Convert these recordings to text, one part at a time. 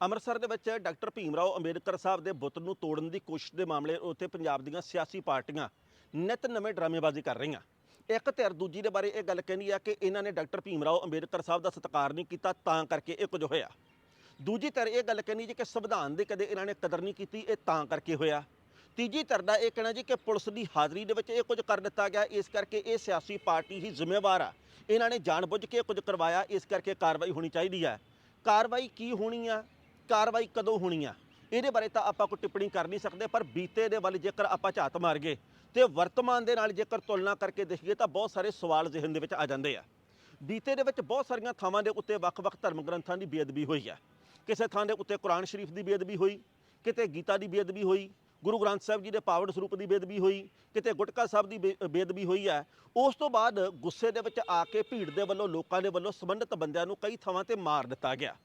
ਅੰਮ੍ਰਿਤਸਰ ਦੇ ਵਿੱਚ ਡਾਕਟਰ ਭੀਮ ਰਾਓ ਅੰਬੇਦਕਰ ਸਾਹਿਬ ਦੇ ਬੁੱਤ ਨੂੰ ਤੋੜਨ ਦੀ ਕੋਸ਼ਿਸ਼ ਦੇ ਮਾਮਲੇ ਉੱਤੇ ਪੰਜਾਬ ਦੀਆਂ ਸਿਆਸੀ ਪਾਰਟੀਆਂ ਨਿਤ ਨਵੇਂ ਡਰਾਮੇਬਾਜ਼ੀ ਕਰ ਰਹੀਆਂ। ਇੱਕ ਧਿਰ ਦੂਜੀ ਦੇ ਬਾਰੇ ਇਹ ਗੱਲ ਕਹਿੰਦੀ ਆ ਕਿ ਇਹਨਾਂ ਨੇ ਡਾਕਟਰ ਭੀਮ ਰਾਓ ਅੰਬੇਦਕਰ ਸਾਹਿਬ ਦਾ ਸਤਿਕਾਰ ਨਹੀਂ ਕੀਤਾ, ਤਾਂ ਕਰਕੇ ਇਹ ਕੁਝ ਹੋਇਆ। ਦੂਜੀ ਧਿਰ ਇਹ ਗੱਲ ਕਹਿੰਦੀ ਜੀ ਕਿ ਸੰਵਿਧਾਨ ਦੀ ਕਦੇ ਇਹਨਾਂ ਨੇ ਕਦਰ ਨਹੀਂ ਕੀਤੀ, ਇਹ ਤਾਂ ਕਰਕੇ ਹੋਇਆ। ਤੀਜੀ ਧਿਰ ਦਾ ਇਹ ਕਹਿਣਾ ਜੀ ਕਿ ਪੁਲਿਸ ਦੀ ਹਾਜ਼ਰੀ ਦੇ ਵਿੱਚ ਇਹ ਕੁਝ ਕਰ ਦਿੱਤਾ ਗਿਆ, ਇਸ ਕਰਕੇ ਇਹ ਸਿਆਸੀ ਪਾਰਟੀ ਹੀ ਜ਼ਿੰਮੇਵਾਰ ਆ। ਇਹਨਾਂ ਨੇ ਜਾਣਬੁੱਝ ਕੇ ਇਹ ਕੁਝ ਕਰਵਾਇਆ, ਇਸ ਕਰਕੇ ਕਾਰਵਾਈ ਹੋਣੀ ਚਾਹੀਦੀ ਹੈ ਕਾਰਵਾਈ ਕੀ ਹੋਣੀ ਆ? ਕਾਰਵਾਈ ਕਦੋਂ ਹੋਣੀ ਆ? ਇਹਦੇ ਬਾਰੇ ਤਾਂ ਆਪਾਂ ਕੋਈ ਟਿੱਪਣੀ ਕਰ ਨਹੀਂ ਸਕਦੇ, ਪਰ ਬੀਤੇ ਦੇ ਵੱਲ ਜੇਕਰ ਆਪਾਂ ਝਾਤ ਮਾਰ ਗਏ ਤੇ ਵਰਤਮਾਨ ਦੇ ਨਾਲ ਜੇਕਰ ਤੁਲਨਾ ਕਰਕੇ ਦੇਖੀਏ ਤਾਂ ਬਹੁਤ ਸਾਰੇ ਸਵਾਲ ਜ਼ਿਹਨ ਦੇ ਵਿੱਚ ਆ ਜਾਂਦੇ ਆ। ਬੀਤੇ ਦੇ ਵਿੱਚ ਬਹੁਤ ਸਾਰੀਆਂ ਥਾਵਾਂ ਦੇ ਉੱਤੇ ਵੱਖ-ਵੱਖ ਧਰਮ ਗ੍ਰੰਥਾਂ ਦੀ ਬੇਅਦਬੀ ਹੋਈ ਆ। ਕਿਸੇ ਥਾਂ ਦੇ ਉੱਤੇ ਕੁਰਾਨ ਸ਼ਰੀਫ ਦੀ ਬੇਅਦਬੀ ਹੋਈ, ਕਿਤੇ ਗੀਤਾ ਦੀ ਬੇਅਦਬੀ ਹੋਈ, ਗੁਰੂ ਗ੍ਰੰਥ ਸਾਹਿਬ ਜੀ ਦੇ ਪਾਵਨ ਸਰੂਪ ਦੀ ਬੇਦਬੀ ਹੋਈ, ਕਿਤੇ ਗੁਟਕਾ ਸਾਹਿਬ ਦੀ ਬੇ- ਬੇਅਦਬੀ ਹੋਈ ਹੈ ਉਸ ਤੋਂ ਬਾਅਦ ਗੁੱਸੇ ਦੇ ਵਿੱਚ ਆ ਕੇ ਭੀੜ ਦੇ ਵੱਲੋਂ, ਲੋਕਾਂ ਦੇ ਵੱਲੋਂ ਸੰਬੰਧਿਤ ਬੰਦਿਆਂ ਨੂੰ ਕਈ ਥਾਵਾਂ ਤੇ ਮਾਰ ਦਿੱਤਾ ਗਿਆ।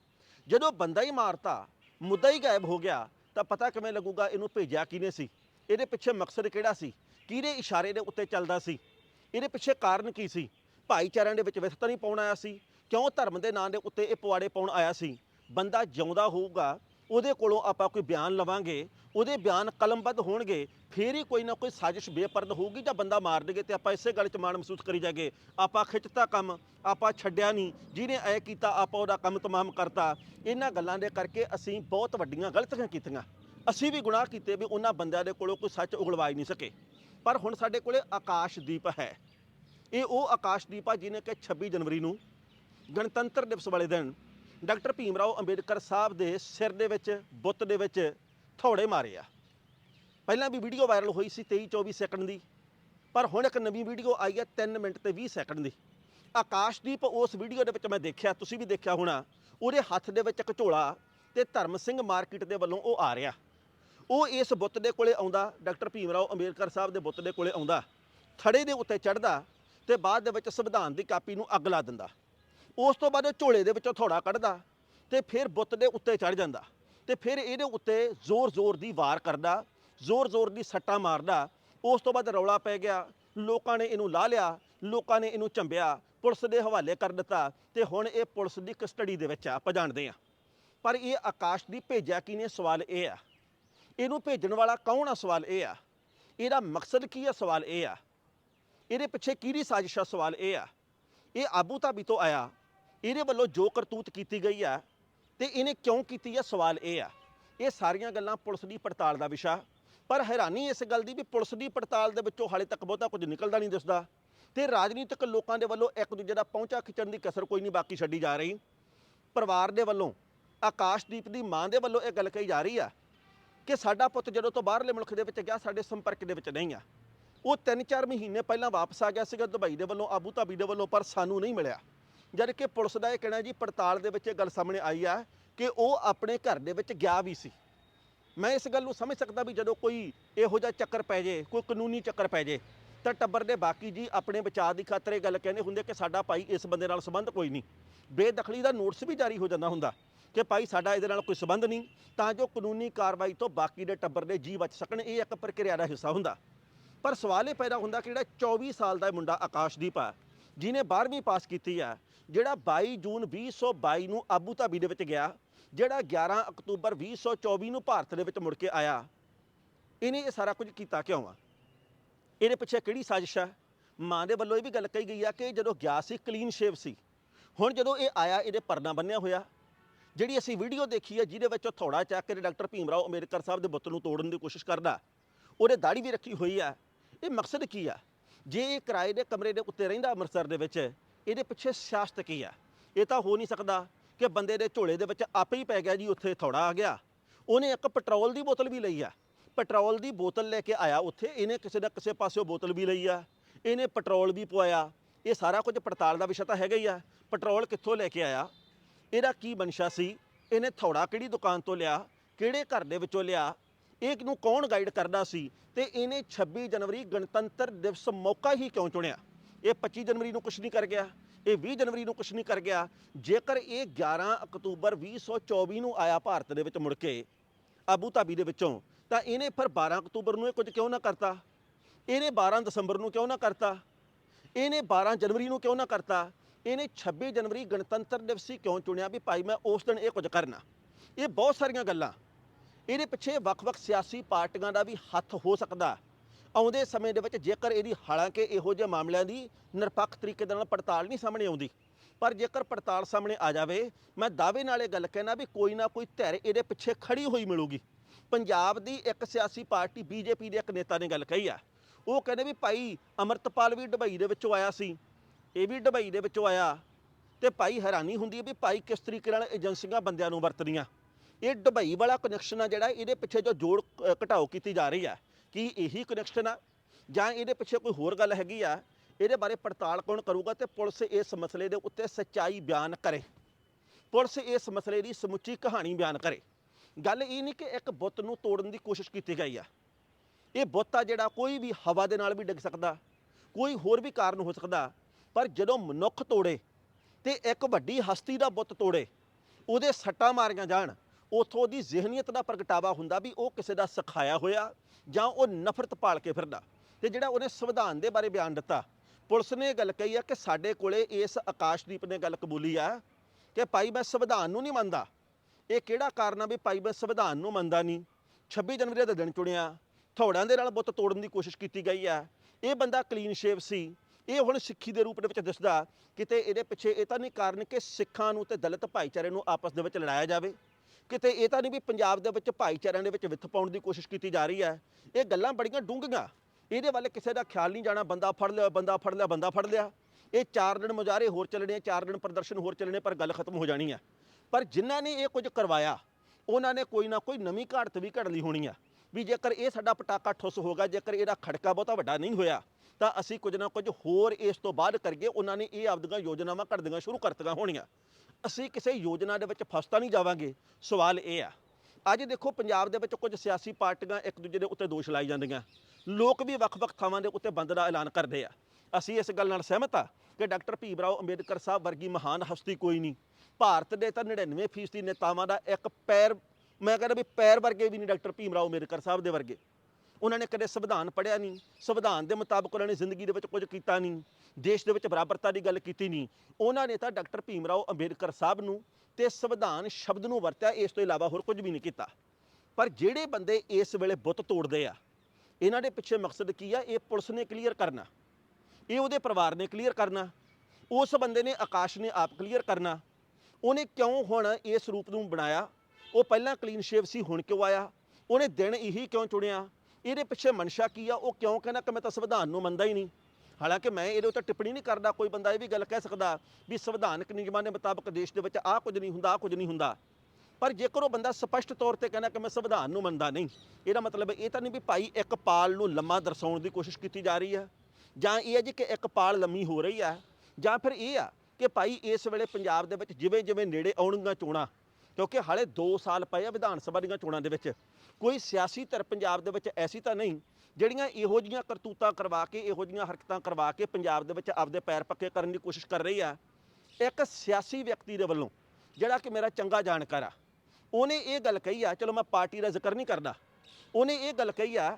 ਜਦੋਂ ਬੰਦਾ ਹੀ ਮਾਰਤਾ, ਮੁੱਦਾ ਹੀ ਗਾਇਬ ਹੋ ਗਿਆ, ਤਾਂ ਪਤਾ ਕਿਵੇਂ ਲੱਗੂਗਾ ਇਹਨੂੰ ਭੇਜਿਆ ਕਿਹਨੇ ਸੀ? ਇਹਦੇ ਪਿੱਛੇ ਮਕਸਦ ਕਿਹੜਾ ਸੀ? ਕਿਹਦੇ ਇਸ਼ਾਰੇ ਦੇ ਉੱਤੇ ਚੱਲਦਾ ਸੀ? ਇਹਦੇ ਪਿੱਛੇ ਕਾਰਨ ਕੀ ਸੀ? ਭਾਈਚਾਰਿਆਂ ਦੇ ਵਿੱਚ ਵਿਸਤਾ ਨਹੀਂ ਪਾਉਣ ਆਇਆ ਸੀ? ਕਿਉਂ ਧਰਮ ਦੇ ਨਾਂ ਦੇ ਉੱਤੇ ਇਹ ਪਵਾੜੇ ਪਾਉਣ ਆਇਆ ਸੀ? ਬੰਦਾ ਜਿਉਂਦਾ ਹੋਊਗਾ ਉਹਦੇ ਕੋਲੋਂ ਆਪਾਂ ਕੋਈ ਬਿਆਨ ਲਵਾਂਗੇ, ਉਹਦੇ ਬਿਆਨ ਕਲਮਬੱਧ ਹੋਣਗੇ, ਫੇਰ ਹੀ ਕੋਈ ਨਾ ਕੋਈ ਸਾਜ਼ਿਸ਼ ਬੇਪਰਦ ਹੋਊਗੀ ਜਾਂ ਬੰਦਾ ਮਾਰ ਦੇਗੇ ਤੇ ਆਪਾਂ ਇਸੇ ਗੱਲ 'ਚ ਮਾਣ ਮਹਿਸੂਸ ਕਰੀ ਜਾਗੇ। ਆਪਾਂ ਖਿੱਚਤਾ ਕੰਮ, ਆਪਾਂ ਛੱਡਿਆ ਨਹੀਂ, ਜਿਹਨੇ ਐ ਕੀਤਾ, ਆਪਾਂ ਉਹਦਾ ਕੰਮ ਤਮਾਮ ਕਰਤਾ। ਇਹਨਾਂ ਗੱਲਾਂ ਦੇ ਕਰਕੇ ਅਸੀਂ ਬਹੁਤ ਵੱਡੀਆਂ ਗਲਤੀਆਂ ਕੀਤੀਆਂ। ਅਸੀਂ ਵੀ ਗੁਨਾਹ ਕੀਤੇ ਵੀ ਉਹਨਾਂ ਬੰਦਿਆਂ ਦੇ ਕੋਲੋਂ ਕੋਈ ਸੱਚ ਉਗਲਵਾ ਹੀ ਨਹੀਂ ਸਕੇ। ਪਰ ਹੁਣ ਸਾਡੇ ਕੋਲੇ ਆਕਾਸ਼ਦੀਪ ਹੈ। ਇਹ ਉਹ ਆਕਾਸ਼ਦੀਪ ਆ ਜਿਹਨੇ ਕਿ 26 ਜਨਵਰੀ ਨੂੰ ਗਣਤੰਤਰ ਦਿਵਸ ਵਾਲੇ ਦਿਨ ਡਾਕਟਰ ਭੀਮ ਰਾਓ ਅੰਬੇਦਕਰ ਸਾਹਿਬ ਦੇ ਸਿਰ ਦੇ ਵਿੱਚ, ਬੁੱਤ ਦੇ ਵਿੱਚ ਥੋੜੇ ਮਾਰੇ ਆ। ਪਹਿਲਾਂ ਵੀ ਵੀਡੀਓ ਵਾਇਰਲ ਹੋਈ ਸੀ 23 24 ਸੈਕਿੰਡ ਦੀ, ਪਰ ਹੁਣ ਇੱਕ ਨਵੀਂ ਵੀਡੀਓ ਆਈ ਹੈ 3 ਮਿੰਟ ਤੇ 20 ਸੈਕਿੰਡ ਦੀ। ਆਕਾਸ਼ਦੀਪ, ਉਸ ਵੀਡੀਓ ਦੇ ਵਿੱਚ ਮੈਂ ਦੇਖਿਆ, ਤੁਸੀਂ ਵੀ ਦੇਖਿਆ ਹੋਣਾ, ਉਹਦੇ ਹੱਥ ਦੇ ਵਿੱਚ ਇੱਕ ਝੋਲਾ ਤੇ ਧਰਮ ਸਿੰਘ ਮਾਰਕੀਟ ਦੇ ਵੱਲੋਂ ਉਹ ਆ ਰਿਹਾ। ਉਹ ਇਸ ਬੁੱਤ ਦੇ ਕੋਲੇ ਆਉਂਦਾ, ਡਾਕਟਰ ਭੀਮ ਰਾਓ ਅੰਬੇਦਕਰ ਸਾਹਿਬ ਦੇ ਬੁੱਤ ਦੇ ਕੋਲੇ ਆਉਂਦਾ, ਥੜੇ ਦੇ ਉੱਤੇ ਚੜਦਾ ਤੇ ਬਾਅਦ ਦੇ ਵਿੱਚ ਸੰਵਿਧਾਨ ਦੀ ਕਾਪੀ ਨੂੰ ਅੱਗ ਲਾ ਦਿੰਦਾ। ਉਸ ਤੋਂ ਬਾਅਦ ਉਹ ਝੋਲੇ ਦੇ ਵਿੱਚੋਂ ਥੋੜਾ ਕੱਢਦਾ ਤੇ ਫਿਰ ਬੁੱਤ ਦੇ ਉੱਤੇ ਚੜ ਜਾਂਦਾ ਤੇ ਫਿਰ ਇਹਦੇ ਉੱਤੇ ਜ਼ੋਰ-ਜ਼ੋਰ ਦੀ ਵਾਰ ਕਰਦਾ, ਜ਼ੋਰ-ਜ਼ੋਰ ਦੀ ਸੱਟਾਂ ਮਾਰਦਾ। ਉਸ ਤੋਂ ਬਾਅਦ ਰੌਲਾ ਪੈ ਗਿਆ, ਲੋਕਾਂ ਨੇ ਇਹਨੂੰ ਲਾ ਲਿਆ, ਲੋਕਾਂ ਨੇ ਇਹਨੂੰ ਚੰਬਿਆ ਪੁਲਿਸ ਦੇ ਹਵਾਲੇ ਕਰ ਦਿੱਤਾ ਤੇ ਹੁਣ ਇਹ ਪੁਲਿਸ ਦੀ ਕਸਟਡੀ ਦੇ ਵਿੱਚ ਆ, ਆਪਾਂ ਜਾਣਦੇ ਆ ਪਰ ਇਹ ਆਕਾਸ਼ ਦੀ ਭੇਜਿਆ ਕਿਨੇ ਸਵਾਲ ਇਹ ਆ। ਇਹਨੂੰ ਭੇਜਣ ਵਾਲਾ ਕੌਣ ਆ? ਸਵਾਲ ਇਹ ਆ। ਇਹਦਾ ਮਕਸਦ ਕੀ ਆ? ਸਵਾਲ ਇਹ ਆ। ਇਹਦੇ ਪਿੱਛੇ ਕਿਹਦੀ ਸਾਜ਼ਿਸ਼ ਆ? ਸਵਾਲ ਇਹ ਆ। ਇਹ ਆਬੂ ਧਾਬੀ ਤੋਂ ਆਇਆ। ਇਹਦੇ ਵੱਲੋਂ ਜੋ ਕਰਤੂਤ ਕੀਤੀ ਗਈ ਆ ਤੇ ਇਹਨੇ ਕਿਉਂ ਕੀਤੀ ਆ? ਸਵਾਲ ਇਹ ਆ। ਇਹ ਸਾਰੀਆਂ ਗੱਲਾਂ ਪੁਲਿਸ ਦੀ ਪੜਤਾਲ ਦਾ ਵਿਸ਼ਾ। ਪਰ ਹੈਰਾਨੀ ਇਸ ਗੱਲ ਦੀ ਵੀ ਪੁਲਿਸ ਦੀ ਪੜਤਾਲ ਦੇ ਵਿੱਚੋਂ ਹਾਲੇ ਤੱਕ ਬਹੁਤਾ ਕੁਝ ਨਿਕਲਦਾ ਨਹੀਂ ਦਿਸਦਾ। ਤੇ ਰਾਜਨੀਤਿਕ ਲੋਕਾਂ ਦੇ ਵੱਲੋਂ ਇੱਕ ਦੂਜੇ ਦਾ ਪਹੁੰਚਾ ਖਿੱਚਣ ਦੀ ਕਸਰ ਕੋਈ ਨਹੀਂ ਬਾਕੀ ਛੱਡੀ ਜਾ ਰਹੀ। ਪਰਿਵਾਰ ਦੇ ਵੱਲੋਂ, ਆਕਾਸ਼ਦੀਪ ਦੀ ਮਾਂ ਦੇ ਵੱਲੋਂ ਇਹ ਗੱਲ ਕਹੀ ਜਾ ਰਹੀ ਆ ਕਿ ਸਾਡਾ ਪੁੱਤ ਜਦੋਂ ਤੋਂ ਬਾਹਰਲੇ ਮੁਲਕ ਦੇ ਵਿੱਚ ਗਿਆ, ਸਾਡੇ ਸੰਪਰਕ ਦੇ ਵਿੱਚ ਨਹੀਂ ਆ। ਉਹ 3-4 ਮਹੀਨੇ ਪਹਿਲਾਂ ਵਾਪਸ ਆ ਗਿਆ ਸੀਗਾ ਦੁਬਈ ਦੇ ਵੱਲੋਂ, ਆਬੂ ਧਾਬੀ ਦੇ ਵੱਲੋਂ, ਪਰ ਸਾਨੂੰ ਨਹੀਂ ਮਿਲਿਆ। ਜਦ ਕਿ ਪੁਲਿਸ ਦਾ ਇਹ ਕਹਿਣਾ ਜੀ, ਪੜਤਾਲ ਦੇ ਵਿੱਚ ਇਹ ਗੱਲ ਸਾਹਮਣੇ ਆਈ ਆ ਕਿ ਉਹ ਆਪਣੇ ਘਰ ਦੇ ਵਿੱਚ ਗਿਆ ਵੀ ਸੀ। ਮੈਂ ਇਸ ਗੱਲ ਨੂੰ ਸਮਝ ਸਕਦਾ ਵੀ ਜਦੋਂ ਕੋਈ ਇਹੋ ਜਿਹਾ ਚੱਕਰ ਪੈ ਜੇ, ਕੋਈ ਕਾਨੂੰਨੀ ਚੱਕਰ ਪੈ ਜੇ, ਤਾਂ ਟੱਬਰ ਦੇ ਬਾਕੀ ਜੀ ਆਪਣੇ ਬਚਾਅ ਦੀ ਖਾਤਰ ਇਹ ਗੱਲ ਕਹਿੰਦੇ ਹੁੰਦੇ ਕਿ ਸਾਡਾ ਭਾਈ ਇਸ ਬੰਦੇ ਨਾਲ ਸੰਬੰਧ ਕੋਈ ਨਹੀਂ। ਬੇਦਖਲੀ ਦਾ ਨੋਟਿਸ ਵੀ ਜਾਰੀ ਹੋ ਜਾਂਦਾ ਹੁੰਦਾ ਕਿ ਭਾਈ ਸਾਡਾ ਇਹਦੇ ਨਾਲ ਕੋਈ ਸੰਬੰਧ ਨਹੀਂ, ਤਾਂ ਜੋ ਕਾਨੂੰਨੀ ਕਾਰਵਾਈ ਤੋਂ ਬਾਕੀ ਦੇ ਟੱਬਰ ਦੇ ਜੀ ਬਚ ਸਕਣ, ਇਹ ਇੱਕ ਪ੍ਰਕਿਰਿਆ ਦਾ ਹਿੱਸਾ ਹੁੰਦਾ। ਪਰ ਸਵਾਲ ਇਹ ਪੈਦਾ ਹੁੰਦਾ ਕਿ ਜਿਹੜਾ 24 ਸਾਲ ਦਾ ਮੁੰਡਾ ਆਕਾਸ਼ਦੀਪ ਆ, ਜਿਹਨੇ 12ਵੀਂ ਪਾਸ ਕੀਤੀ ਆ ਜਿਹੜਾ 22 ਜੂਨ 2022 ਨੂੰ ਆਬੂ ਧਾਬੀ ਦੇ ਵਿੱਚ ਗਿਆ, ਜਿਹੜਾ 11 ਅਕਤੂਬਰ 2024 ਨੂੰ ਭਾਰਤ ਦੇ ਵਿੱਚ ਮੁੜ ਕੇ ਆਇਆ, ਇਹਨੇ ਇਹ ਸਾਰਾ ਕੁਝ ਕੀਤਾ ਕਿਉਂ ਆ? ਇਹਦੇ ਪਿੱਛੇ ਕਿਹੜੀ ਸਾਜ਼ਿਸ਼ ਆ? ਮਾਂ ਦੇ ਵੱਲੋਂ ਇਹ ਵੀ ਗੱਲ ਕਹੀ ਗਈ ਆ ਕਿ ਜਦੋਂ ਗਿਆ ਸੀ ਕਲੀਨ ਸ਼ੇਵ ਸੀ, ਹੁਣ ਜਦੋਂ ਇਹ ਆਇਆ, ਇਹਦੇ ਪਰਨਾ ਬੰਨਿਆ ਹੋਇਆ, ਜਿਹੜੀ ਅਸੀਂ ਵੀਡੀਓ ਦੇਖੀ ਹੈ ਜਿਹਦੇ ਵਿੱਚ ਉਹ ਥੋੜਾ ਚੱਕ ਕੇ ਡਾਕਟਰ ਭੀਮ ਰਾਓ ਅੰਬੇਦਕਰ ਸਾਹਿਬ ਦੇ ਬੁੱਤ ਨੂੰ ਤੋੜਨ ਦੀ ਕੋਸ਼ਿਸ਼ ਕਰਦਾ, ਉਹਦੇ ਦਾੜੀ ਵੀ ਰੱਖੀ ਹੋਈ ਆ, ਇਹ ਮਕਸਦ ਕੀ ਆ? ਜੇ ਇਹ ਕਿਰਾਏ ਦੇ ਕਮਰੇ ਦੇ ਉੱਤੇ ਰਹਿੰਦਾ ਅੰਮ੍ਰਿਤਸਰ ਦੇ ਵਿੱਚ ਇਹਦੇ ਪਿੱਛੇ ਸਿਆਸਤ ਕੀ ਆ? ਇਹ ਤਾਂ ਹੋ ਨਹੀਂ ਸਕਦਾ ਕਿ ਬੰਦੇ ਦੇ ਝੋਲੇ ਦੇ ਵਿੱਚ ਆਪੇ ਹੀ ਪੈ ਗਿਆ ਜੀ, ਉੱਥੇ ਥੋੜਾ ਆ ਗਿਆ। ਉਹਨੇ ਇੱਕ ਪੈਟਰੋਲ ਦੀ ਬੋਤਲ ਵੀ ਲਈ ਆ। ਪੈਟਰੋਲ ਦੀ ਬੋਤਲ ਲੈ ਕੇ ਆਇਆ ਉੱਥੇ, ਇਹਨੇ ਕਿਸੇ ਦਾ ਕਿਸੇ ਪਾਸਿਓਂ ਬੋਤਲ ਵੀ ਲਈ ਆ। ਇਹਨੇ ਪੈਟਰੋਲ ਵੀ ਪਵਾਇਆ। ਇਹ ਸਾਰਾ ਕੁਝ ਪੜਤਾਲ ਦਾ ਵਿਸ਼ਾ ਤਾਂ ਹੈਗਾ ਹੀ ਆ। ਪੈਟਰੋਲ ਕਿੱਥੋਂ ਲੈ ਕੇ ਆਇਆ? ਇਹਦਾ ਕੀ ਮਨਸ਼ਾ ਸੀ? ਇਹਨੇ ਥੌੜਾ ਕਿਹੜੀ ਦੁਕਾਨ ਤੋਂ ਲਿਆ? ਕਿਹੜੇ ਘਰ ਦੇ ਵਿੱਚੋਂ ਲਿਆ? ਇਹ ਨੂੰ ਕੌਣ ਗਾਈਡ ਕਰਦਾ ਸੀ? ਤੇ ਇਹਨੇ 26 ਜਨਵਰੀ ਗਣਤੰਤਰ ਦਿਵਸ ਮੌਕਾ ਹੀ ਕਿਉਂ ਚੁਣਿਆ? ਇਹ 25 ਜਨਵਰੀ ਨੂੰ ਕੁਝ ਨਹੀਂ ਕਰ ਗਿਆ, ਇਹ 20 ਜਨਵਰੀ ਨੂੰ ਕੁਝ ਨਹੀਂ ਕਰ ਗਿਆ। ਜੇਕਰ ਇਹ 11 ਅਕਤੂਬਰ 2024 ਨੂੰ ਆਇਆ ਭਾਰਤ ਦੇ ਵਿੱਚ ਮੁੜ ਕੇ ਆਬੂ ਧਾਬੀ ਦੇ ਵਿੱਚੋਂ, ਤਾਂ ਇਹਨੇ ਫਿਰ 12 ਅਕਤੂਬਰ ਨੂੰ ਇਹ ਕੁਝ ਕਿਉਂ ਨਾ ਕਰਤਾ? ਇਹਨੇ 12 ਦਸੰਬਰ ਨੂੰ ਕਿਉਂ ਨਾ ਕਰਤਾ? ਇਹਨੇ 12 ਜਨਵਰੀ ਨੂੰ ਕਿਉਂ ਨਾ ਕਰਤਾ? ਇਹਨੇ 26 ਜਨਵਰੀ ਗਣਤੰਤਰ ਦਿਵਸ ਹੀ ਕਿਉਂ ਚੁਣਿਆ ਵੀ ਭਾਈ ਮੈਂ ਉਸ ਦਿਨ ਇਹ ਕੁਝ ਕਰਨਾ? ਇਹ ਬਹੁਤ ਸਾਰੀਆਂ ਗੱਲਾਂ। ਇਹਦੇ ਪਿੱਛੇ ਵੱਖ-ਵੱਖ ਸਿਆਸੀ ਪਾਰਟੀਆਂ ਦਾ ਵੀ ਹੱਥ ਹੋ ਸਕਦਾ। ਆਉਂਦੇ ਸਮੇਂ ਦੇ ਵਿੱਚ ਜੇਕਰ ਇਹਦੀ ਹਾਲਾਂਕਿ ਇਹੋ ਜਿਹੇ ਮਾਮਲਿਆਂ ਦੀ ਨਿਰਪੱਖ ਤਰੀਕੇ ਦੇ ਨਾਲ ਪੜਤਾਲ ਨਹੀਂ ਸਾਹਮਣੇ ਆਉਂਦੀ, ਪਰ ਜੇਕਰ ਪੜਤਾਲ ਸਾਹਮਣੇ ਆ ਜਾਵੇ, ਮੈਂ ਦਾਅਵੇ ਨਾਲ ਇਹ ਗੱਲ ਕਹਿਣਾ ਵੀ ਕੋਈ ਨਾ ਕੋਈ ਧਿਰ ਇਹਦੇ ਪਿੱਛੇ ਖੜੀ ਹੋਈ ਮਿਲੂਗੀ। ਪੰਜਾਬ ਦੀ ਇੱਕ ਸਿਆਸੀ ਪਾਰਟੀ ਬੀਜੇਪੀ ਦੇ ਇੱਕ ਨੇਤਾ ਨੇ ਗੱਲ ਕਹੀ ਆ। ਉਹ ਕਹਿੰਦੇ ਵੀ ਭਾਈ ਅਮਰਤਪਾਲ ਵੀ ਡੁਬਈ ਦੇ ਵਿੱਚੋਂ ਆਇਆ ਸੀ। ਇਹ ਵੀ ਡੁਬਈ ਦੇ ਵਿੱਚੋਂ ਆਇਆ ਤੇ ਭਾਈ ਹੈਰਾਨੀ ਹੁੰਦੀ ਹੈ ਵੀ ਭਾਈ ਕਿਸ ਤਰੀਕੇ ਨਾਲ ਏਜੰਸੀਆਂ ਬੰਦਿਆਂ ਨੂੰ ਵਰਤਦੀਆਂ। ਇਹ ਡੁਬਈ ਵਾਲਾ ਕਨੈਕਸ਼ਨ ਆ ਜਿਹੜਾ ਇਹਦੇ ਪਿੱਛੇ ਜੋ ਜੋੜ ਘਟਾਓ ਕੀਤੀ ਜਾ ਰਹੀ ਹੈ ਕੀ ਇਹੀ ਕਨੈਕਸ਼ਨ ਆ? ਜਾਂ ਇਹਦੇ ਪਿੱਛੇ ਕੋਈ ਹੋਰ ਗੱਲ ਹੈਗੀ ਆ? ਇਹਦੇ ਬਾਰੇ ਪੜਤਾਲ ਕੌਣ ਕਰੂਗਾ ਤੇ ਪੁਲਿਸ ਇਸ ਮਸਲੇ ਦੇ ਉੱਤੇ ਸੱਚਾਈ ਬਿਆਨ ਕਰੇ? ਪੁਲਿਸ ਇਸ ਮਸਲੇ ਦੀ ਸਮੁੱਚੀ ਕਹਾਣੀ ਬਿਆਨ ਕਰੇ। ਗੱਲ ਇਹ ਨਹੀਂ ਕਿ ਇੱਕ ਬੁੱਤ ਨੂੰ ਤੋੜਨ ਦੀ ਕੋਸ਼ਿਸ਼ ਕੀਤੀ ਗਈ ਆ। ਇਹ ਬੁੱਤ ਆ ਜਿਹੜਾ ਕੋਈ ਵੀ ਹਵਾ ਦੇ ਨਾਲ ਵੀ ਡਿੱਗ ਸਕਦਾ, ਕੋਈ ਹੋਰ ਵੀ ਕਾਰਨ ਹੋ ਸਕਦਾ, ਪਰ ਜਦੋਂ ਮਨੁੱਖ ਤੋੜੇ ਤੇ ਇੱਕ ਵੱਡੀ ਹਸਤੀ ਦਾ ਬੁੱਤ ਤੋੜੇ, ਉਹਦੇ ਸੱਟਾਂ ਮਾਰੀਆਂ ਜਾਣ ਉਥੋਂ ਦੀ ਜ਼ਿਹਨੀਅਤ ਦਾ ਪ੍ਰਗਟਾਵਾ ਹੁੰਦਾ ਵੀ ਉਹ ਕਿਸੇ ਦਾ ਸਿਖਾਇਆ ਹੋਇਆ ਜਾਂ ਉਹ ਨਫ਼ਰਤ ਪਾਲ ਕੇ ਫਿਰਦਾ। ਤੇ ਜਿਹੜਾ ਉਹਨੇ ਸੰਵਿਧਾਨ ਦੇ ਬਾਰੇ ਬਿਆਨ ਦਿੱਤਾ, ਪੁਲਿਸ ਨੇ ਇਹ ਗੱਲ ਕਹੀ ਆ ਕਿ ਸਾਡੇ ਕੋਲੇ ਇਸ ਆਕਾਸ਼ਦੀਪ ਨੇ ਗੱਲ ਕਬੂਲੀ ਆ ਕਿ ਭਾਈ ਮੈਂ ਸੰਵਿਧਾਨ ਨੂੰ ਨਹੀਂ ਮੰਨਦਾ। ਇਹ ਕਿਹੜਾ ਕਾਰਨ ਆ ਵੀ ਭਾਈ ਮੈਂ ਸੰਵਿਧਾਨ ਨੂੰ ਮੰਨਦਾ ਨਹੀਂ? 26 ਜਨਵਰੀ ਦਾ ਦਿਨ ਚੁਣਿਆ, ਥੋੜਾਂ ਦੇ ਨਾਲ ਬੁੱਤ ਤੋੜਨ ਦੀ ਕੋਸ਼ਿਸ਼ ਕੀਤੀ ਗਈ ਆ। ਇਹ ਬੰਦਾ ਕਲੀਨ ਸ਼ੇਵ ਸੀ। ਇਹ ਹੁਣ ਸਿੱਖੀ ਦੇ ਰੂਪ ਦੇ ਵਿੱਚ ਦਿਸਦਾ ਕਿਤੇ ਇਹਦੇ ਪਿੱਛੇ ਇਹ ਤਾਂ ਨਹੀਂ ਕਾਰਨ ਕਿ ਸਿੱਖਾਂ ਨੂੰ ਤੇ ਦਲਿਤ ਭਾਈਚਾਰੇ ਨੂੰ ਆਪਸ ਦੇ ਵਿੱਚ ਲੜਾਇਆ ਜਾਵੇ। ਕਿਤੇ ਇਹ ਤਾਂ ਨਹੀਂ ਵੀ ਪੰਜਾਬ ਦੇ ਵਿੱਚ ਭਾਈਚਾਰਿਆਂ ਦੇ ਵਿੱਚ ਵਿੱਥ ਪਾਉਣ ਦੀ ਕੋਸ਼ਿਸ਼ ਕੀਤੀ ਜਾ ਰਹੀ ਹੈ। ਇਹ ਗੱਲਾਂ ਬੜੀਆਂ ਡੂੰਘੀਆਂ। ਇਹਦੇ ਵੱਲ ਕਿਸੇ ਦਾ ਖਿਆਲ ਨਹੀਂ ਜਾਣਾ। ਬੰਦਾ ਫੜ ਲਿਆ, ਬੰਦਾ ਫੜ ਲਿਆ, ਬੰਦਾ ਫੜ ਲਿਆ। ਇਹ ਚਾਰ ਦਿਨ ਮੁਜ਼ਾਹਰੇ ਹੋਰ ਚੱਲਣੇ ਚਾਰ ਦਿਨ ਪ੍ਰਦਰਸ਼ਨ ਹੋਰ ਚੱਲਣੇ ਪਰ ਗੱਲ ਖਤਮ ਹੋ ਜਾਣੀ ਹੈ। ਪਰ ਜਿਨ੍ਹਾਂ ਨੇ ਇਹ ਕੁਝ ਕਰਵਾਇਆ, ਉਹਨਾਂ ਨੇ ਕੋਈ ਨਾ ਕੋਈ ਨਵੀਂ ਘਾੜਤ ਵੀ ਘੜ ਲਈ ਹੋਣੀ ਆ ਵੀ ਜੇਕਰ ਇਹ ਸਾਡਾ ਪਟਾਕਾ ਠੁੱਸ ਹੋਗਾ ਜੇਕਰ ਇਹਦਾ ਖੜਕਾ ਬਹੁਤਾ ਵੱਡਾ ਨਹੀਂ ਹੋਇਆ, ਤਾਂ ਅਸੀਂ ਕੁਝ ਨਾ ਕੁਝ ਹੋਰ ਇਸ ਤੋਂ ਬਾਅਦ ਕਰੀਏ। ਉਹਨਾਂ ਨੇ ਇਹ ਆਪਦੀਆਂ ਯੋਜਨਾਵਾਂ ਘੜਦੀਆਂ ਸ਼ੁਰੂ ਕਰਤੀਆਂ ਹੋਣੀਆਂ। ਅਸੀਂ ਕਿਸੇ ਯੋਜਨਾ ਦੇ ਵਿੱਚ ਫਸਤਾ ਨਹੀਂ ਜਾਵਾਂਗੇ। ਸਵਾਲ ਇਹ ਆ। ਅੱਜ ਦੇਖੋ, ਪੰਜਾਬ ਦੇ ਵਿੱਚ ਕੁਝ ਸਿਆਸੀ ਪਾਰਟੀਆਂ ਇੱਕ ਦੂਜੇ ਦੇ ਉੱਤੇ ਦੋਸ਼ ਲਾਈ ਜਾਂਦੀਆਂ। ਲੋਕ ਵੀ ਵੱਖ-ਵੱਖ ਥਾਵਾਂ ਦੇ ਉੱਤੇ ਬੰਦ ਦਾ ਐਲਾਨ ਕਰਦੇ ਆ। ਅਸੀਂ ਇਸ ਗੱਲ ਨਾਲ ਸਹਿਮਤ ਆ ਕਿ ਡਾਕਟਰ ਭੀਮ ਰਾਓ ਅੰਬੇਦਕਰ ਸਾਹਿਬ ਵਰਗੀ ਮਹਾਨ ਹਸਤੀ ਕੋਈ ਨਹੀਂ। ਭਾਰਤ ਦੇ ਤਾਂ 99% ਨੇਤਾਵਾਂ ਦਾ ਇੱਕ ਪੈਰ, ਮੈਂ ਕਹਿੰਦਾ ਵੀ ਪੈਰ ਵਰਗੇ ਵੀ ਨਹੀਂ ਡਾਕਟਰ ਭੀਮ ਰਾਓ ਅੰਬੇਦਕਰ ਸਾਹਿਬ ਦੇ ਵਰਗੇ। ਉਹਨਾਂ ਨੇ ਕਦੇ ਸੰਵਿਧਾਨ ਪੜ੍ਹਿਆ ਨਹੀਂ, ਸੰਵਿਧਾਨ ਦੇ ਮੁਤਾਬਕ ਉਹਨਾਂ ਨੇ ਜ਼ਿੰਦਗੀ ਦੇ ਵਿੱਚ ਕੁਝ ਕੀਤਾ ਨਹੀਂ, ਦੇਸ਼ ਦੇ ਵਿੱਚ ਬਰਾਬਰਤਾ ਦੀ ਗੱਲ ਕੀਤੀ ਨਹੀਂ। ਉਹਨਾਂ ਨੇ ਤਾਂ ਡਾਕਟਰ ਭੀਮ ਰਾਓ ਅੰਬੇਡਕਰ ਸਾਹਿਬ ਨੂੰ ਤੇ ਸੰਵਿਧਾਨ ਸ਼ਬਦ ਨੂੰ ਵਰਤਿਆ, ਇਸ ਤੋਂ ਇਲਾਵਾ ਹੋਰ ਕੁਝ ਵੀ ਨਹੀਂ ਕੀਤਾ। ਪਰ ਜਿਹੜੇ ਬੰਦੇ ਇਸ ਵੇਲੇ ਬੁੱਤ ਤੋੜਦੇ ਆ, ਇਹਨਾਂ ਦੇ ਪਿੱਛੇ ਮਕਸਦ ਕੀ ਆ? ਇਹ ਪੁਲਿਸ ਨੇ ਕਲੀਅਰ ਕਰਨਾ। ਇਹ ਉਹਦੇ ਪਰਿਵਾਰ ਨੇ ਕਲੀਅਰ ਕਰਨਾ। ਉਸ ਬੰਦੇ ਨੇ ਆਕਾਸ਼ ਨੇ ਆਪ ਕਲੀਅਰ ਕਰਨਾ। ਉਹਨੇ ਕਿਉਂ ਹੁਣ ਇਸ ਰੂਪ ਨੂੰ ਬਣਾਇਆ? ਉਹ ਪਹਿਲਾਂ ਕਲੀਨ ਸ਼ੇਵ ਸੀ, ਹੁਣ ਕਿਉਂ ਆਇਆ? ਉਹਨੇ ਦਿਨ ਇਹੀ ਕਿਉਂ ਚੁਣਿਆ? ਇਹਦੇ ਪਿੱਛੇ ਮਨਸ਼ਾ ਕੀ ਆ? ਉਹ ਕਿਉਂ ਕਹਿੰਦਾ ਕਿ ਮੈਂ ਤਾਂ ਸੰਵਿਧਾਨ ਨੂੰ ਮੰਨਦਾ ਹੀ ਨਹੀਂ। ਹਾਲਾਂਕਿ ਮੈਂ ਇਹਦੇ ਉੱਤੇ ਟਿੱਪਣੀ ਨਹੀਂ ਕਰਦਾ, ਕੋਈ ਬੰਦਾ ਇਹ ਵੀ ਗੱਲ ਕਹਿ ਸਕਦਾ ਵੀ ਸੰਵਿਧਾਨਕ ਨਿਯਮਾਂ ਦੇ ਮੁਤਾਬਕ ਦੇਸ਼ ਦੇ ਵਿੱਚ ਆਹ ਕੁਝ ਨਹੀਂ ਹੁੰਦਾ, ਆਹ ਕੁਝ ਨਹੀਂ ਹੁੰਦਾ। ਪਰ ਜੇਕਰ ਉਹ ਬੰਦਾ ਸਪਸ਼ਟ ਤੌਰ ਤੇ ਕਹਿੰਦਾ ਕਿ ਮੈਂ ਸੰਵਿਧਾਨ ਨੂੰ ਮੰਨਦਾ ਨਹੀਂ, ਇਹਦਾ ਮਤਲਬ ਇਹ ਤਾਂ ਨਹੀਂ ਵੀ ਭਾਈ ਇੱਕ ਪਾਲ ਨੂੰ ਲੰਮਾ ਦਰਸਾਉਣ ਦੀ ਕੋਸ਼ਿਸ਼ ਕੀਤੀ ਜਾ ਰਹੀ ਹੈ ਜਾਂ ਇਹ ਹੈ ਜੀ ਕਿ ਇੱਕ ਪਾਲ ਲੰਮੀ ਹੋ ਰਹੀ ਹੈ ਜਾਂ ਫਿਰ ਇਹ ਆ ਕਿ ਭਾਈ ਇਸ ਵੇਲੇ ਪੰਜਾਬ ਦੇ ਵਿੱਚ ਜਿਵੇਂ ਜਿਵੇਂ ਨੇੜੇ ਆਉਣਗੀਆਂ ਚੋਣਾਂ ਕਿਉਂਕਿ ਹਾਲੇ 2 ਸਾਲ ਪਏ ਆ ਵਿਧਾਨ ਸਭਾ ਦੀਆਂ ਚੋਣਾਂ ਦੇ ਵਿੱਚ। ਕੋਈ ਸਿਆਸੀ ਧਿਰ ਪੰਜਾਬ ਦੇ ਵਿੱਚ ਐਸੀ ਤਾਂ ਨਹੀਂ, ਜਿਹੜੀਆਂ ਇਹੋ ਜੀਆਂ ਕਰਤੂਤਾਂ ਕਰਵਾ ਕੇ, ਇਹੋ ਜੀਆਂ ਹਰਕਤਾਂ ਕਰਵਾ ਕੇ ਪੰਜਾਬ ਦੇ ਵਿੱਚ ਆਪਦੇ ਪੈਰ ਪੱਕੇ ਕਰਨ ਦੀ ਕੋਸ਼ਿਸ਼ ਕਰ ਰਹੀ ਆ, ਇੱਕ ਸਿਆਸੀ ਵਿਅਕਤੀ ਦੇ ਵੱਲੋਂ, ਜਿਹੜਾ ਕਿ ਮੇਰਾ ਚੰਗਾ ਜਾਣਕਾਰ ਆ, ਉਹਨੇ ਇਹ ਗੱਲ ਕਹੀ ਆ, ਚਲੋ ਮੈਂ ਪਾਰਟੀ ਦਾ ਜ਼ਿਕਰ ਨਹੀਂ ਕਰਦਾ, ਉਹਨੇ ਇਹ ਗੱਲ ਕਹੀ ਆ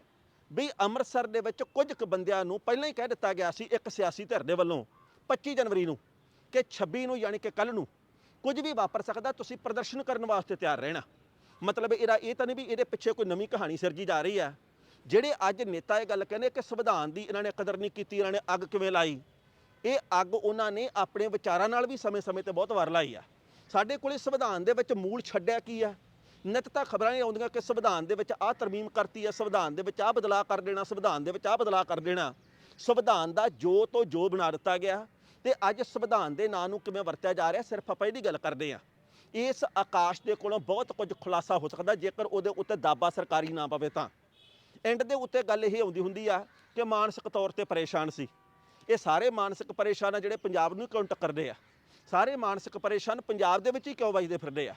ਵੀ ਅੰਮ੍ਰਿਤਸਰ ਦੇ ਵਿੱਚ ਕੁਝ ਕੁ ਬੰਦਿਆਂ ਨੂੰ ਪਹਿਲਾਂ ਹੀ ਕਹਿ ਦਿੱਤਾ ਗਿਆ ਸੀ, ਇੱਕ ਸਿਆਸੀ ਧਿਰ ਦੇ ਵੱਲੋਂ 25 ਜਨਵਰੀ ਨੂੰ, ਕਿ 26 ਨੂੰ ਯਾਨੀ ਕਿ ਕੱਲ ਨੂੰ ਕੁਝ ਵੀ ਵਾਪਰ ਸਕਦਾ, ਤੁਸੀਂ ਪ੍ਰਦਰਸ਼ਨ ਕਰਨ ਵਾਸਤੇ ਤਿਆਰ ਰਹਿਣਾ। ਮਤਲਬ ਇਹਦਾ ਇਹ ਤਾਂ ਨਹੀਂ ਵੀ ਇਹਦੇ ਪਿੱਛੇ ਕੋਈ ਨਵੀਂ ਕਹਾਣੀ ਸਿਰਜੀ ਜਾ ਰਹੀ ਹੈ। ਜਿਹੜੇ ਅੱਜ ਨੇਤਾ ਇਹ ਗੱਲ ਕਹਿੰਦੇ ਕਿ ਸੰਵਿਧਾਨ ਦੀ ਇਹਨਾਂ ਨੇ ਕਦਰ ਨਹੀਂ ਕੀਤੀ, ਇਹਨਾਂ ਨੇ ਅੱਗ ਕਿਵੇਂ ਲਾਈ? ਇਹ ਅੱਗ ਉਹਨਾਂ ਨੇ ਆਪਣੇ ਵਿਚਾਰਾਂ ਨਾਲ ਵੀ ਸਮੇਂ-ਸਮੇਂ ਤੇ ਬਹੁਤ ਵਾਰ ਲਾਈ ਆ। ਸਾਡੇ ਕੋਲੇ ਸੰਵਿਧਾਨ ਦੇ ਵਿੱਚ ਮੂਲ ਛੱਡਿਆ ਕੀ ਆ? ਨਿਤ ਤਾਂ ਖਬਰਾਂ ਇਹ ਆਉਂਦੀਆਂ ਕਿ ਸੰਵਿਧਾਨ ਦੇ ਵਿੱਚ ਆਹ ਤਰਮੀਮ ਕਰਤੀ ਆ, ਸੰਵਿਧਾਨ ਦੇ ਵਿੱਚ ਆਹ ਬਦਲਾਅ ਕਰ ਦੇਣਾ, ਸੰਵਿਧਾਨ ਦੇ ਵਿੱਚ ਆਹ ਬਦਲਾਅ ਕਰ ਦੇਣਾ। ਸੰਵਿਧਾਨ ਦਾ ਜੋ ਤੋਂ ਜੋ ਬਣਾ ਦਿੱਤਾ ਗਿਆ ਤੇ ਅੱਜ ਸੰਵਿਧਾਨ ਦੇ ਨਾਂ ਨੂੰ ਕਿਵੇਂ ਵਰਤਿਆ ਜਾ ਰਿਹਾ, ਸਿਰਫ ਆਪਾਂ ਇਹਦੀ ਗੱਲ ਕਰਦੇ ਆ ਇਸ ਆਕਾਸ਼ ਦੇ ਕੋਲੋਂ ਬਹੁਤ ਕੁਝ ਖੁਲਾਸਾ ਹੋ ਸਕਦਾ, ਜੇਕਰ ਉਹਦੇ ਉੱਤੇ ਦਾਬਾ ਸਰਕਾਰੀ ਨਾ ਪਵੇ ਤਾਂ। ਐਂਡ ਦੇ ਉੱਤੇ ਗੱਲ ਇਹ ਆਉਂਦੀ ਹੁੰਦੀ ਆ ਕਿ ਮਾਨਸਿਕ ਤੌਰ ਤੇ ਪਰੇਸ਼ਾਨ ਸੀ। ਇਹ ਸਾਰੇ ਮਾਨਸਿਕ ਪਰੇਸ਼ਾਨ ਆ ਜਿਹੜੇ ਪੰਜਾਬ ਨੂੰ ਕਿਉਂ ਟੱਕਰਦੇ ਆ? ਸਾਰੇ ਮਾਨਸਿਕ ਪਰੇਸ਼ਾਨ ਪੰਜਾਬ ਦੇ ਵਿੱਚ ਹੀ ਕਿਉਂ ਵੱਜਦੇ ਫਿਰਦੇ ਆ?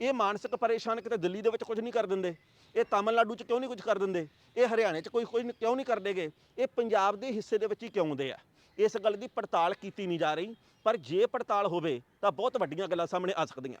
ਇਹ ਮਾਨਸਿਕ ਪਰੇਸ਼ਾਨ ਕਿਤੇ ਦਿੱਲੀ ਦੇ ਵਿੱਚ ਕੁਝ ਨਹੀਂ ਕਰ ਦਿੰਦੇ। ਇਹ ਤਾਮਿਲਨਾਡੂ 'ਚ ਕਿਉਂ ਨਹੀਂ ਕੁਝ ਕਰ ਦਿੰਦੇ? ਇਹ ਹਰਿਆਣੇ 'ਚ ਕੋਈ ਕੋਈ ਕਿਉਂ ਨਹੀਂ ਕਰਦੇਗੇ ਇਹ ਪੰਜਾਬ ਦੇ ਹਿੱਸੇ ਦੇ ਵਿੱਚ ਹੀ ਕਿਉਂ ਆਉਂਦੇ ਆ? ਇਸ ਗੱਲ ਦੀ ਪੜਤਾਲ ਕੀਤੀ ਨਹੀਂ ਜਾ ਰਹੀ। ਪਰ ਜੇ ਪੜਤਾਲ ਹੋਵੇ ਤਾਂ ਬਹੁਤ ਵੱਡੀਆਂ ਗੱਲਾਂ ਸਾਹਮਣੇ ਆ ਸਕਦੀਆਂ।